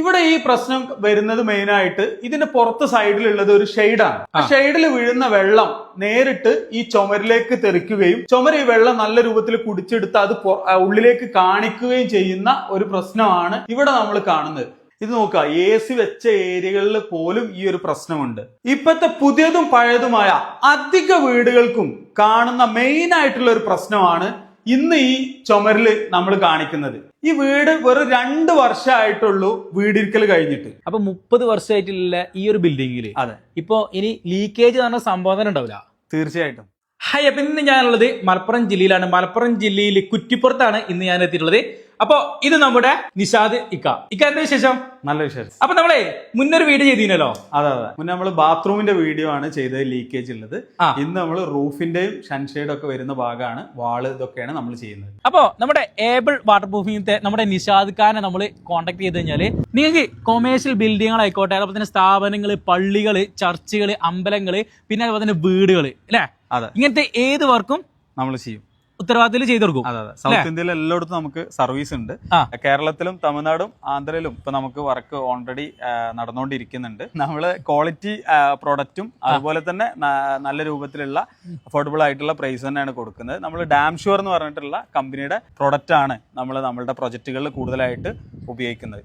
ഇവിടെ ഈ പ്രശ്നം വരുന്നത് മെയിൻ ആയിട്ട് ഇതിന്റെ പുറത്ത് സൈഡിലുള്ളത് ഒരു ഷെയ്ഡാണ് ആ ഷെയ്ഡിൽ വീഴുന്ന വെള്ളം നേരിട്ട് ഈ ചുമരിലേക്ക് തെറിക്കുകയും ചുമര് ഈ വെള്ളം നല്ല രൂപത്തിൽ കുടിച്ചെടുത്ത് അത് ഉള്ളിലേക്ക് കാണിക്കുകയും ചെയ്യുന്ന ഒരു പ്രശ്നമാണ് ഇവിടെ നമ്മൾ കാണുന്നത്. ഇത് നോക്കുക എ സി വെച്ച ഏരിയകളിൽ പോലും ഈ ഒരു പ്രശ്നമുണ്ട്. ഇപ്പോഴത്തെ പുതിയതും പഴയതുമായ അധിക വീടുകൾക്കും കാണുന്ന മെയിൻ ആയിട്ടുള്ള ഒരു പ്രശ്നമാണ് ഇന്ന് ഈ ചുമരിൽ നമ്മൾ കാണിക്കുന്നത്. ഈ വീട് വെറും രണ്ട് വർഷമായിട്ടുള്ളൂ വീടിരിക്കൽ കഴിഞ്ഞിട്ട്. അപ്പൊ മുപ്പത് വർഷമായിട്ടുള്ള ഈ ഒരു ബിൽഡിംഗിൽ അതെ. ഇപ്പൊ ഇനി ലീക്കേജ് എന്ന് പറഞ്ഞ സംഭവം തന്നെ ഉണ്ടാവില്ല? തീർച്ചയായിട്ടും. ഹായ് അപ്പൊ ഇന്ന് ഞാനുള്ളത് മലപ്പുറം ജില്ലയിലാണ്. മലപ്പുറം ജില്ലയിൽ കുറ്റിപ്പുറത്താണ് ഇന്ന് ഞാൻ എത്തിയിട്ടുള്ളത് അപ്പൊ ഇത് നമ്മുടെ നിഷാദ് ഇക്ക. ഇക്ക എന്താ വിശേഷം? നല്ല വിശേഷം. അപ്പൊ നമ്മളെ മുന്നൊരു വീഡിയോ ചെയ്തിനല്ലോ? അതെ അതെ. മുന്നേ നമ്മൾ ബാത്റൂമിന്റെ വീഡിയോ ആണ് ചെയ്തത് ലീക്കേജ് ഉള്ളത്. ഇന്ന് നമ്മൾ റൂഫിന്റെയും ഷൺഷെയ്ഡ് ഒക്കെ വരുന്ന ഭാഗമാണ് വാൾ ഇതൊക്കെയാണ് നമ്മൾ ചെയ്യുന്നത്. അപ്പോ നമ്മുടെ ഏബിൾ വാട്ടർ പ്രൂഫിംഗത്തെ നമ്മുടെ നിഷാദ് ഖാനെ നമ്മൾ കോൺടാക്ട് ചെയ്ത് കഴിഞ്ഞാൽ നിങ്ങൾക്ക് കൊമേഴ്ഷ്യൽ ബിൽഡിങ്ങുകൾ ആയിക്കോട്ടെ അതുപോലെ തന്നെ സ്ഥാപനങ്ങൾ പള്ളികൾ ചർച്ചുകൾ അമ്പലങ്ങൾ പിന്നെ അതുപോലെ തന്നെ വീടുകൾ അല്ലേ? അതെ. ഇങ്ങനത്തെ ഏത് വർക്കും നമ്മൾ ചെയ്യും. ഉത്തരവാദിത്തത്തിൽ ചെയ്തു കൊടുക്കും. അതെ അതെ. സൗത്ത് ഇന്ത്യയിൽ എല്ലായിടത്തും നമുക്ക് സർവീസ് ഉണ്ട്. കേരളത്തിലും തമിഴ്നാടും ആന്ധ്രയിലും ഇപ്പൊ നമുക്ക് വർക്ക് ഓൾറെഡി നടന്നുകൊണ്ടിരിക്കുന്നുണ്ട്. നമ്മൾ ക്വാളിറ്റി പ്രോഡക്റ്റും അതുപോലെ തന്നെ നല്ല രൂപത്തിലുള്ള അഫോർഡബിൾ ആയിട്ടുള്ള പ്രൈസ് തന്നെയാണ് കൊടുക്കുന്നത്. നമ്മൾ ഡാം ഷുവർ എന്ന് പറഞ്ഞിട്ടുള്ള കമ്പനിയുടെ പ്രോഡക്റ്റ് ആണ് നമ്മൾ നമ്മളുടെ പ്രൊജക്റ്റുകളിൽ കൂടുതലായിട്ട് ഉപയോഗിക്കുന്നത്.